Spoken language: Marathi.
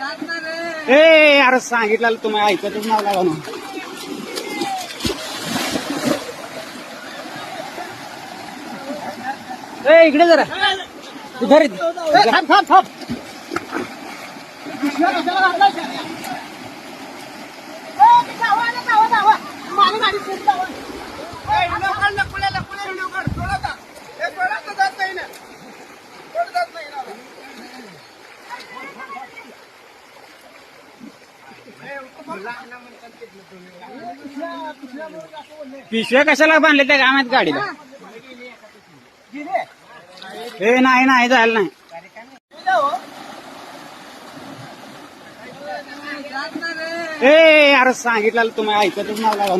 ए अरे सांगितलं तुम्ही ऐकतच नाव लागा ना ए इकडे जरा. इधर थांब थांब थांब. पिशव्या कशाला बांधले त्या कामात गाडीला? हे नाही नाही झालं नाही. ए अरे सांगितलं तुम्ही ऐकतच नाव लागा